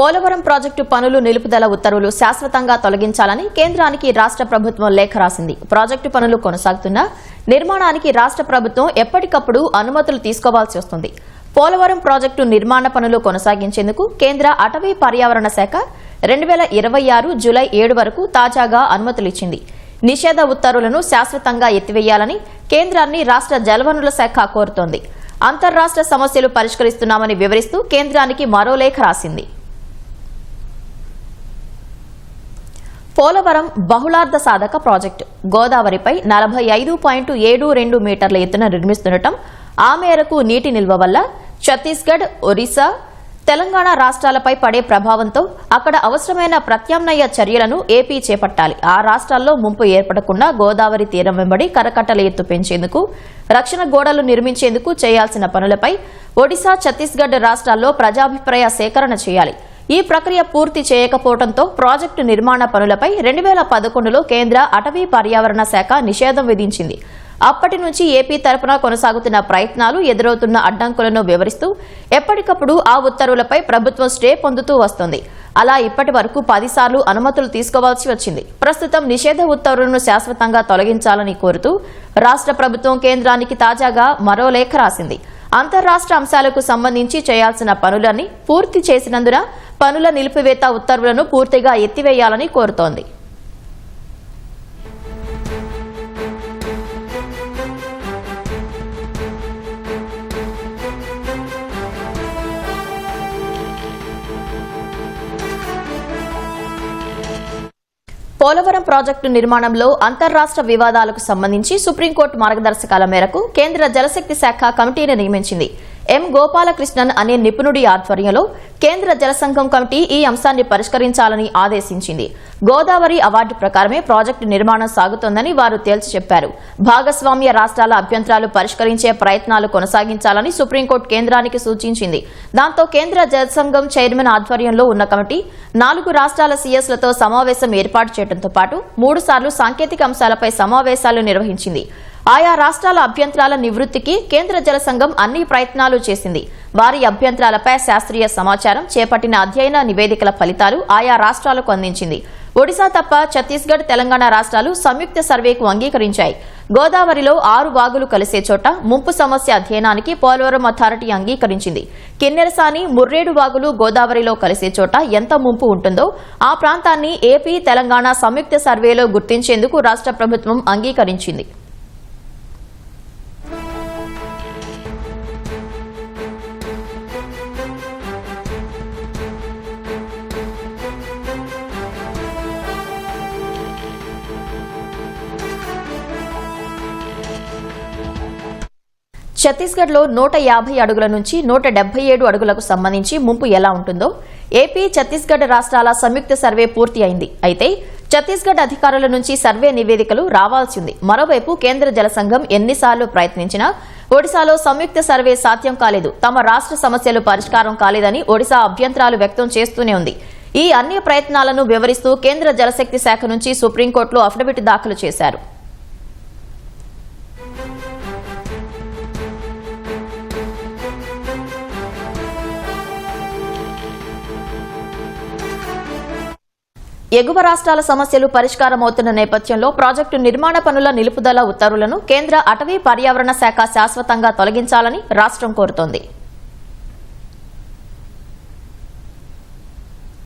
Polavaram project పనులు నిలుపుదల ఉత్తర్వులు శాశ్వతంగా తొలగించాలని కేంద్రానికి రాష్ట్ర ప్రభుత్వం లేఖ రాసింది. ప్రాజెక్టు పనులు కొనసాగుతున్నా నిర్మాణానికి రాష్ట్ర ప్రభుత్వం ఎప్పటికప్పుడు అనుమతులు తీసుకోవాల్సి వస్తుంది. పోలవరం ప్రాజెక్టు నిర్మాణ పనులు కొనసాగించేందుకు కేంద్ర అటవీ పర్యావరణ శాఖ రెండు వేల ఇరవై ఆరు జులై ఏడు వరకు తాజాగా అనుమతులిచ్చింది నిషేధ ఉత్తర్వులను శాశ్వతంగా ఎత్తివేయాలని కేంద్రాన్ని రాష్ట్ర జలవనరుల శాఖ కోరుతోంది. అంతర్రాష్ట్ర సమస్యలు పరిష్కరిస్తున్నామని వివరిస్తూ కేంద్రానికి మరో లేఖ రాసింది. పోలవరం బహుళార్థ సాధక ప్రాజెక్టు. గోదావరిపై నలభై ఐదు పాయింట్ ఏడు రెండు మీటర్ల ఎత్తున నిర్మిస్తుండటం ఆ మేరకు నీటి నిల్వ వల్ల ఛత్తీస్గఢ్ ఒరిస్సా తెలంగాణ రాష్ట్రాలపై పడే ప్రభావంతో అక్కడ అవసరమైన ప్రత్యామ్నాయ చర్యలను ఏపీ చేపట్టాలి. ఆ రాష్ట్రాల్లో ముంపు ఏర్పడకుండా గోదావరి తీరం వెంబడి కరకట్టల ఎత్తు పెంచేందుకు రక్షణ గోడలు నిర్మించేందుకు చేయాల్సిన పనులపై ఒడిశా ఛత్తీస్గఢ్ రాష్ట్రాల్లో ప్రజాభిప్రాయ సేకరణ చేయాలి. ఈ ప్రక్రియ పూర్తి చేయకపోవడంతో ప్రాజెక్టు నిర్మాణ పనులపై రెండు వేల పదకొండులో కేంద్ర అటవీ పర్యావరణ శాఖ నిషేధం విధించింది. అప్పటి నుంచి ఏపీ తరఫున కొనసాగుతున్న ప్రయత్నాలు ఎదురవుతున్న అడ్డంకులను వివరిస్తూ ఎప్పటికప్పుడు ఆ ఉత్తర్వులపై ప్రభుత్వం స్టే పొందుతూ వస్తోంది. అలా ఇప్పటి వరకు పదిసార్లు అనుమతులు తీసుకోవాల్సి వచ్చింది. ప్రస్తుతం నిషేధ ఉత్తర్వులను శాశ్వతంగా తొలగించాలని కోరుతూ రాష్ట్ర ప్రభుత్వం కేంద్రానికి తాజాగా మరో లేఖ రాసింది. అంతర్రాష్ట్ర అంశాలకు సంబంధించి చేయాల్సిన పనులన్నీ పూర్తి చేసినందున పనుల నిలిపివేత ఉత్తర్వులను పూర్తిగా ఎత్తివేయాలని కోరుతోంది. పోలవరం ప్రాజెక్టు నిర్మాణంలో అంతర్రాష్ట్ర వివాదాలకు సంబంధించి సుప్రీంకోర్టు మార్గదర్శకాల మేరకు కేంద్ర జలశక్తి శాఖ కమిటీని నియమించింది. ఎం గోపాలకృష్ణన్ అనే నిపుణుడి ఆధ్వర్యంలో కేంద్ర జలసంఘం కమిటీ ఈ అంశాన్ని పరిష్కరించాలని ఆదేశించింది. గోదావరి అవార్డు ప్రకారమే ప్రాజెక్టు నిర్మాణం సాగుతోందని వారు తేల్చి చెప్పారు. భాగస్వామ్య రాష్ట్రాల అభ్యంతరాలు పరిష్కరించే ప్రయత్నాలు కొనసాగించాలని సుప్రీంకోర్టు కేంద్రానికి సూచించింది. దాంతో కేంద్ర జలసంఘం చైర్మన్ ఆధ్వర్యంలో ఉన్న కమిటీ నాలుగు రాష్ట్రాల సీఎస్లతో సమావేశం ఏర్పాటు చేయడంతో పాటు మూడు సార్లు సాంకేతిక అంశాలపై సమావేశాలు నిర్వహించింది. ఆయా రాష్ట్రాల అభ్యంతరాల నివృత్తికి కేంద్ర జల సంఘం అన్ని ప్రయత్నాలు చేసింది. వారి అభ్యంతరాలపై శాస్త్రీయ సమాచారం చేపట్టిన అధ్యయన నివేదికల ఫలితాలు ఆయా రాష్ట్రాలకు అందించింది. ఒడిశా తప్ప ఛత్తీస్గఢ్ తెలంగాణ రాష్ట్రాలు సంయుక్త సర్వేకు అంగీకరించాయి. గోదావరిలో ఆరు వాగులు కలిసే చోట ముంపు సమస్య అధ్యయనానికి పోలవరం అథారిటీ అంగీకరించింది. కిన్నెరసాని ముర్రేడు వాగులు గోదావరిలో కలిసే చోట ఎంత ముంపు ఉంటుందో ఆ ప్రాంతాన్ని ఏపీ తెలంగాణ సంయుక్త సర్వేలో గుర్తించేందుకు రాష్ట్ర ప్రభుత్వం అంగీకరించింది. ఛత్తీస్గఢ్లో నూట యాభై అడుగుల నుంచి నూట డెబ్బై ఏడు అడుగులకు సంబంధించి ముంపు ఎలా ఉంటుందో ఏపీ ఛత్తీస్గఢ్ రాష్ట్రాల సంయుక్త సర్వే పూర్తి అయింది. అయితే ఛత్తీస్గఢ్ అధికారుల నుంచి సర్వే నివేదికలు రావాల్సింది మరోవైపు కేంద్ర జల సంఘం ఎన్నిసార్లు ప్రయత్నించినా ఒడిశాలో సంయుక్త సర్వే సాధ్యం కాలేదు. తమ రాష్ట్ర సమస్యలు పరిష్కారం కాలేదని ఒడిశా అభ్యంతరాలు వ్యక్తం చేస్తూనే ఉంది. ఈ అన్ని ప్రయత్నాలను వివరిస్తూ కేంద్ర జలశక్తి శాఖ నుంచి సుప్రీంకోర్టులో అఫిడవిట్ దాఖలు చేశారు. ఎగువ రాష్ట్రాల సమస్యలు పరిష్కారమవుతున్న నేపథ్యంలో ప్రాజెక్టు నిర్మాణ పనుల నిలుపుదల ఉత్తర్వులను కేంద్ర అటవీ పర్యావరణ శాఖ శాశ్వతంగా తొలగించాలని రాష్ట్రం కోరుతోంది.